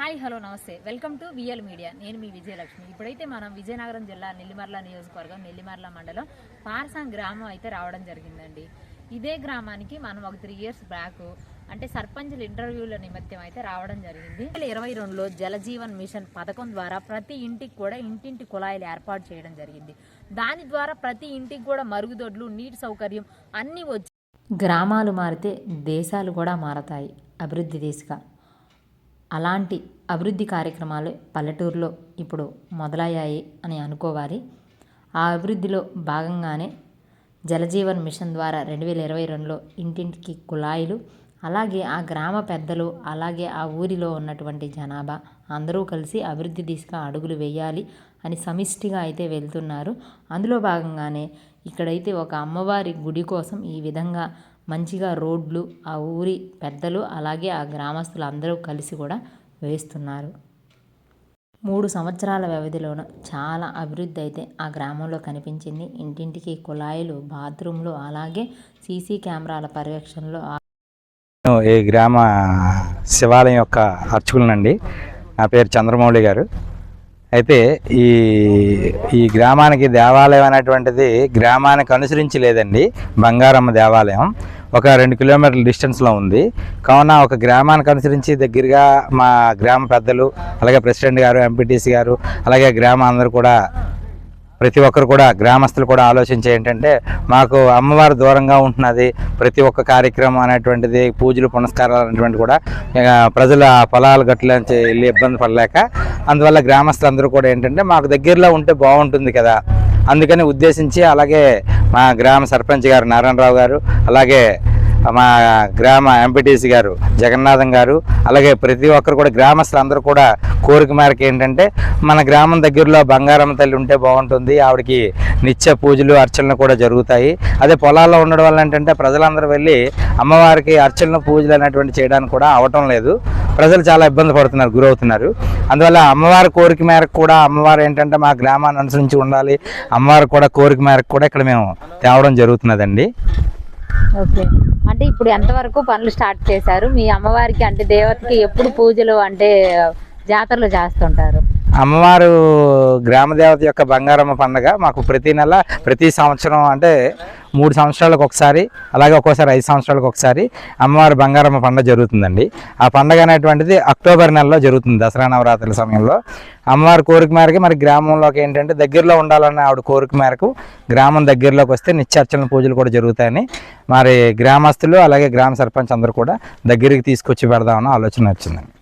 Hi hello నమస్తే. Welcome to VL media. నేను మీ విజయలక్ష్మి. ఇప్పుడైతే మనం విజయనగరం జిల్లా నెల్లిమర్ల నియోజకవర్గం నెల్లిమర్ల మండలం పార్సాం గ్రామం అయితే రావడం జరిగిందండి. ఇదే గ్రామానికి మనం ఒక త్రీ ఇయర్స్ బ్యాక్ అంటే సర్పంచుల ఇంటర్వ్యూల నిమిత్తం అయితే రావడం జరిగింది. రెండు వేల ఇరవై రెండులో జలజీవన్ మిషన్ పథకం ద్వారా ప్రతి ఇంటికి కూడా ఇంటింటి కుళాయిలు ఏర్పాటు చేయడం జరిగింది. దాని ద్వారా ప్రతి ఇంటికి కూడా మరుగుదొడ్లు నీటి సౌకర్యం అన్నీ వచ్చి గ్రామాలు మారితే దేశాలు కూడా మారతాయి అభివృద్ధి దిశగా. అలాంటి అభివృద్ధి కార్యక్రమాలు పల్లెటూరులో ఇప్పుడు మొదలయ్యాయి అని అనుకోవాలి. ఆ అభివృద్ధిలో భాగంగానే జలజీవన్ మిషన్ ద్వారా రెండు వేల ఇరవై రెండులో ఇంటింటికి కుళాయిలు అలాగే ఆ గ్రామ పెద్దలు అలాగే ఆ ఊరిలో ఉన్నటువంటి జనాభా అందరూ కలిసి అభివృద్ధి దిశగా అడుగులు వేయాలి అని సమిష్టిగా అయితే వెళ్తున్నారు. అందులో భాగంగానే ఇక్కడైతే ఒక అమ్మవారి గుడి కోసం ఈ విధంగా మంచిగా రోడ్లు ఆ ఊరి పెద్దలు అలాగే ఆ గ్రామస్తులు అందరూ కలిసి కూడా వేస్తున్నారు. మూడు సంవత్సరాల వ్యవధిలోన చాలా అభివృద్ధి అయితే ఆ గ్రామంలో కనిపించింది. ఇంటింటికి కుళాయిలు బాత్రూంలు అలాగే సీసీ కెమెరాల పర్యవేక్షణలో ఈ గ్రామ శివాలయం యొక్క అర్చకులనండి. నా పేరు చంద్రమౌళి గారు. అయితే ఈ ఈ గ్రామానికి దేవాలయం అనేటువంటిది గ్రామానికి అనుసరించి లేదండి. బంగారమ్మ దేవాలయం. ఒక రెండు కిలోమీటర్ల డిస్టెన్స్లో ఉంది. కావున ఒక గ్రామానికి అనుసరించి దగ్గరగా మా గ్రామ పెద్దలు అలాగే ప్రెసిడెంట్ గారు ఎంపీటీసీ గారు అలాగే గ్రామ అందరూ కూడా ప్రతి ఒక్కరు కూడా గ్రామస్తులు కూడా ఆలోచించే ఏంటంటే మాకు అమ్మవారు దూరంగా ఉంటున్నది ప్రతి ఒక్క కార్యక్రమం అనేటువంటిది పూజలు పునస్కారాలు అనేటువంటి కూడా ప్రజల పొలాలు గట్లంచి వెళ్ళి ఇబ్బంది పడలేక అందువల్ల గ్రామస్తులందరూ కూడా ఏంటంటే మాకు దగ్గరలో ఉంటే బాగుంటుంది కదా. అందుకని ఉద్దేశించి అలాగే మా గ్రామ సర్పంచ్ గారు నారాయణరావు గారు అలాగే మా గ్రామ ఎంపీటీసీ గారు జగన్నాథం గారు అలాగే ప్రతి ఒక్కరు కూడా గ్రామస్తులు అందరూ కూడా కోరిక మేరకు ఏంటంటే మన గ్రామం దగ్గరలో బంగారమ్మ తల్లి ఉంటే బాగుంటుంది ఆవిడకి నిత్య పూజలు అర్చనలు కూడా జరుగుతాయి. అదే పొలాల్లో ఉండడం వల్ల ఏంటంటే ప్రజలందరూ వెళ్ళి అమ్మవారికి అర్చనలు పూజలు అనేటువంటి చేయడానికి కూడా అవటం లేదు. ప్రజలు చాలా ఇబ్బంది పడుతున్నారు గురవుతున్నారు. అందువల్ల అమ్మవారి కోరిక మేరకు కూడా అమ్మవారు ఏంటంటే మా గ్రామాన్ని అనుసరించి ఉండాలి. అమ్మవారి కూడా కోరిక మేరకు కూడా ఇక్కడ మేము తేవడం జరుగుతున్నదండి. ఓకే. అంటే ఇప్పుడు ఎంతవరకు పనులు స్టార్ట్ చేశారు? మీ అమ్మవారికి అంటే దేవతకి ఎప్పుడు పూజలు అంటే జాతరలు చేస్తుంటారు? అమ్మవారు గ్రామ దేవత యొక్క బంగారమ్మ పండగ మాకు ప్రతి నెల ప్రతి సంవత్సరం అంటే మూడు సంవత్సరాలకు ఒకసారి అలాగే ఒక్కోసారి ఐదు సంవత్సరాలకు ఒకసారి అమ్మవారి బంగారమ్మ పండగ జరుగుతుందండి. ఆ పండగ అనేటువంటిది అక్టోబర్ నెలలో జరుగుతుంది దసరా నవరాత్రుల సమయంలో. అమ్మవారి కోరిక మేరకు మరి గ్రామంలోకి ఏంటంటే దగ్గరలో ఉండాలన్న ఆవిడ కోరిక మేరకు గ్రామం దగ్గరలోకి వస్తే నిత్యార్చన పూజలు కూడా జరుగుతాయని మరి గ్రామస్తులు అలాగే గ్రామ సర్పంచ్ అందరూ కూడా దగ్గరికి తీసుకొచ్చి పెడదామన్న ఆలోచన వచ్చిందండి.